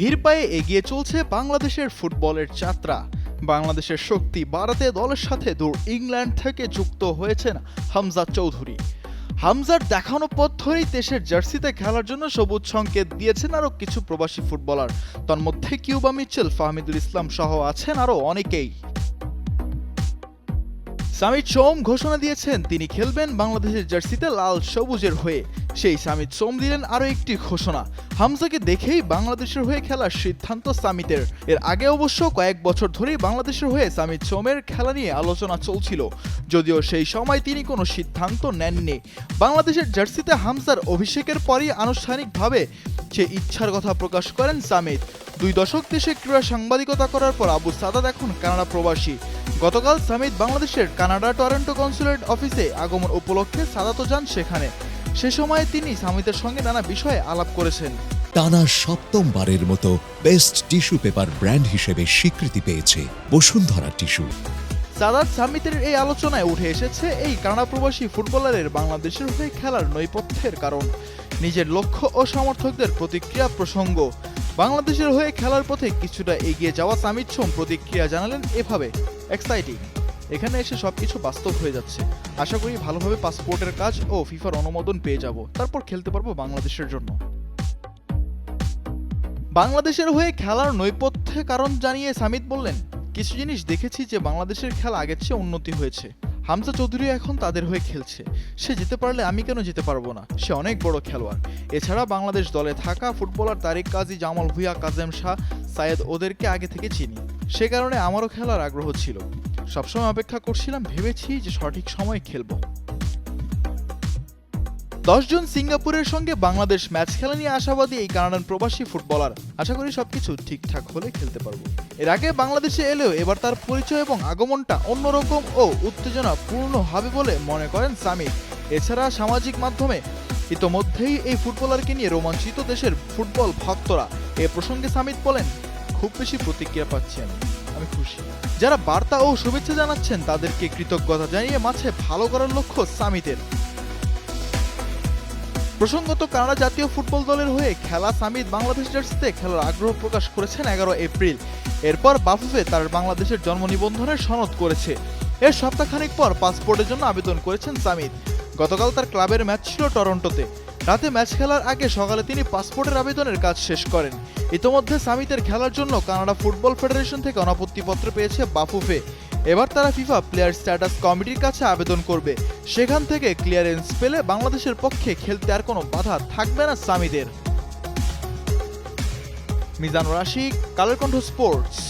ধীর পায়ে এগিয়ে চলছে বাংলাদেশের ফুটবলের যাত্রা। বাংলাদেশের শক্তি বাড়াতে দলের সাথে দূর ইংল্যান্ড থেকে যুক্ত হয়েছেন হামজা চৌধুরী। হামজার দেখানো পথ ধরেই দেশের জার্সিতে খেলার জন্য সবুজ সংকেত দিয়েছেন আরও কিছু প্রবাসী ফুটবলার। তন্মধ্যে কিউবা মিচেল, ফাহমিদুল ইসলাম সহ আছেন আরও অনেকেই। সামিত সোম ঘোষণা দিয়েছেন, তিনি খেলবেন বাংলাদেশের জার্সিতে লাল সবুজের হয়ে। সেই সামিত সোম দিলেন আরও একটি ঘোষণা। হামজাকে দেখেই বাংলাদেশের হয়ে খেলার সিদ্ধান্ত সামিতের। এর আগে অবশ্য কয়েক বছর ধরেই বাংলাদেশের হয়ে সামিত সোমের খেলা নিয়ে আলোচনা চলছিল। যদিও সেই সময় তিনি কোনো সিদ্ধান্ত নেননি। বাংলাদেশের জার্সিতে হামজার অভিষেকের পরই আনুষ্ঠানিকভাবে সে ইচ্ছার কথা প্রকাশ করেন সামিত দুই দশক দেশে ক্রীড়া সাংবাদিকতা করার পর আবু সাদাত এখন কানাডা প্রবাসী। গতকাল সামিত বাংলাদেশের কানাডা টরেন্টো কনসুলেট অফিসে আগমন উপলক্ষে সাদাতও যান সেখানে। সে সময় তিনি সামিতের সঙ্গে নানা বিষয়ে আলাপ করেছেন। টানা সপ্তমবারের মতো বেস্ট টিস্যু পেপার ব্র্যান্ড হিসেবে স্বীকৃতি পেয়েছে বসুন্ধরা টিস্যু। সাদাত সামিতের এই আলোচনায় উঠে এসেছে এই কানাডা প্রবাসী ফুটবলারের বাংলাদেশের হয়ে খেলার নৈপথ্যের কারণ নিজের লক্ষ্য ও সমর্থকদের প্রতিক্রিয়া প্রসঙ্গ। বাংলাদেশের হয়ে খেলার পথে কিছুটা এগিয়ে যাওয়া সামিত সোম প্রতিক্রিয়া জানালেন এভাবে এক্সাইটিং এখানে এসে সবকিছু বাস্তব হয়ে যাচ্ছে। আশা করি ভালোভাবে পাসপোর্টের কাজ ও ফিফার অনুমোদন পেয়ে যাব। তারপর খেলতে পারব বাংলাদেশের জন্য। বাংলাদেশের হয়ে খেলার নৈপথ্যে কারণ জানিয়ে সামিত বললেন, কিছু জিনিস দেখেছি যে বাংলাদেশের খেলা আগের চেয়ে উন্নতি হয়েছে। হামজা চৌধুরী এখন তাদের হয়ে খেলছে। সে যেতে পারলে আমি কেন যেতে পারব না? সে অনেক বড় খেলোয়াড়। এছাড়া বাংলাদেশ দলে থাকা ফুটবলার তারিক কাজী, জামাল ভুইয়া, কাজেম শাহ সায়েদ ওদেরকে আগে থেকে চিনি। সে কারণে আমারও খেলার আগ্রহ ছিল। সবসময় অপেক্ষা করছিলাম, ভেবেছি যে সঠিক সময় খেলব। দশজন সিঙ্গাপুরের সঙ্গে বাংলাদেশ ম্যাচ খেলা নিয়ে আশাবাদী এই কানাডান প্রবাসী ফুটবলার। আশা করি সবকিছু ঠিকঠাক হলে খেলতে পারব। এর আগে বাংলাদেশে এলেও এবার তার পরিচয় এবং আগমনটা অন্যরকম ও উত্তেজনা পূর্ণ হবে বলে মনে করেন সামিত এছাড়া সামাজিক মাধ্যমে ইতোমধ্যেই এই ফুটবলারকে নিয়ে রোমাঞ্চিত দেশের ফুটবল ভক্তরা এ প্রসঙ্গে সামিত বলেন, খুব বেশি প্রতিক্রিয়া পাচ্ছি আমি। আমি খুশি। যারা বার্তা ও শুভেচ্ছা জানাচ্ছেন, তাদেরকে কৃতজ্ঞতা জানিয়ে মাঝে ভালো করার লক্ষ্য সামিতের। প্রসঙ্গত, কানাডা জাতীয় ফুটবল দলের হয়ে খেলা সামিত বাংলাদেশ জার্সিতে খেলার আগ্রহ প্রকাশ করেছেন এগারো এপ্রিল। এরপর বাফুফে তার বাংলাদেশের জন্ম নিবন্ধনের সনদ করেছে। এর সপ্তাহখানিক পর পাসপোর্টের জন্য আবেদন করেছেন সামিত। গতকাল তার ক্লাবের ম্যাচ ছিল টরন্টোতে। রাতে ম্যাচ খেলার আগে সকালে তিনি পাসপোর্টের আবেদনের কাজ শেষ করেন। ইতোমধ্যে সামিতের খেলার জন্য কানাডা ফুটবল ফেডারেশন থেকে অনাপত্তিপত্র পেয়েছে বাফুফে। এবার তারা ফিফা প্লেয়ার স্ট্যাটাস কমিটির কাছে আবেদন করবে। সেখান থেকে ক্লিয়ারেন্স পেলে বাংলাদেশের পক্ষে খেলতে আর কোনো বাধা থাকবে না সামিদের। মিজানুর আশিক কালের কণ্ঠ স্পোর্টস।